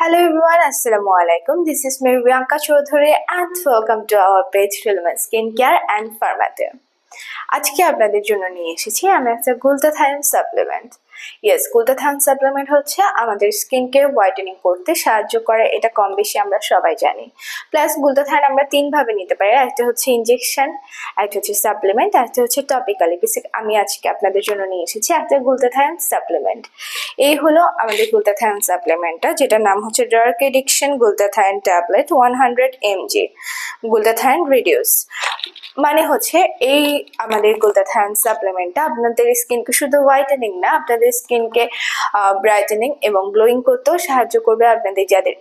Hello everyone, Assalamu alaikum. This is me Priyanka Chaudhary and welcome to our page Filma Skincare and Pharmacy. আজকে আপনাদের জন্য নিয়ে এসেছি আমি একটা glutathione supplement. Yes glutathione supplement হচ্ছে আমাদের স্কিনকে হোয়াইটেনিং করতে সাহায্য করে, এটা কম বেশি আমরা সবাই জানি। প্লাস গুলতাথায়ন আমরা তিনভাবে নিতে পারি, একটা হচ্ছে ইনজেকশন একটা হচ্ছে সাপ্লিমেন্ট, একটা হচ্ছে টপিক্যালি বেসিক আমি আজকে আপনাদের জন্য নিয়ে এসেছি একটা গুলতাথায়ন সাপ্লিমেন্ট। এই হলো আমাদের গুলতাথায়ন সাপ্লিমেন্টটা, যেটার নাম হচ্ছে dark addiction glutathione tablet one hundred mg glutathione reduce মানে হচ্ছে এই আমাদের গ্লুটাথায়ন সাপ্লিমেন্টটা আপনাদের স্কিনকে শুধু হোয়াইটেনিং না, আপনাদের স্কিনকে ব্রাইটেনিং এবং গ্লোয়িং করতেও সাহায্য করবে। আপনাদের যাদের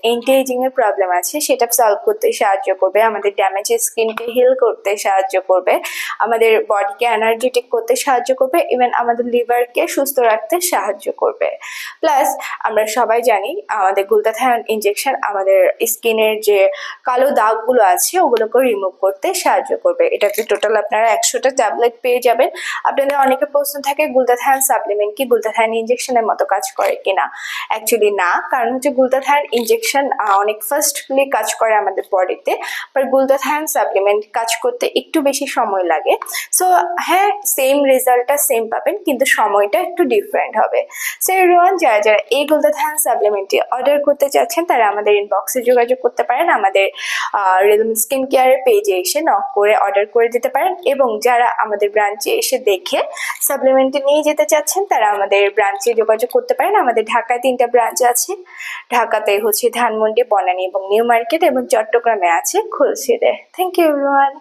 এর প্রবলেম আছে, সেটা সলভ করতে সাহায্য করবে। আমাদের ড্যামেজ স্কিনকে হিল করতে সাহায্য করবে। আমাদের বডিকে এনার্জেটিক করতে সাহায্য করবে। ইভেন আমাদের লিভারকে সুস্থ রাখতে সাহায্য করবে। প্লাস আমরা সবাই জানি, আমাদের গ্লুটাথায়ন ইনজেকশন আমাদের স্কিনের যে কালো দাগগুলো আছে ওগুলোকে রিমুভ করতে সাহায্য করবে। এটাতে টোটাল আপনারা একশোটা ট্যাবলেট পেয়ে যাবেন। আপনাদের অনেকে প্রশ্ন থাকে গুলতাথায়ন সাপ্লিমেন্ট কি? গুলতাথায়ন ইঞ্জেকশনের মতো কাজ করে কিনা? অ্যাকচুয়ালি না, কারণ হচ্ছে গুলতাথায়ন ইঞ্জেকশন অনেক ফার্স্টলি কাজ করে আমাদের বডিতে বাট গুলতাথায়ন সাপ্লিমেন্ট কাজ করতে একটু বেশি সময় লাগে। সো হ্যাঁ সেম রেজাল্টটা সেম পাবেন, কিন্তু সময়টা একটু ডিফারেন্ট হবে। সো এভরিওয়ান যারা যারা এই গুলতাথায়ন সাপ্লিমেন্টটি অর্ডার করতে চাচ্ছেন, তারা আমাদের ইনবক্সে যোগাযোগ করতে পারেন। আমাদের রিদম স্কিন কেয়ারের পেজে এসে নক করে অর্ডার করে দিতে পারেন এবং যারা আমাদের ব্রাঞ্চে এসে দেখে সাপ্লিমেন্টটি নিয়ে যেতে চাচ্ছেন, তারা আমাদের ব্রাঞ্চে যোগাযোগ করতে পারেন। আমাদের ঢাকায় তিনটা ব্রাঞ্চ আছে। ঢাকাতে হচ্ছে ধানমন্ডি, বনানী এবং নিউ মার্কেট এবং চট্টগ্রামে আছে খুলশিতে। Thank you everyone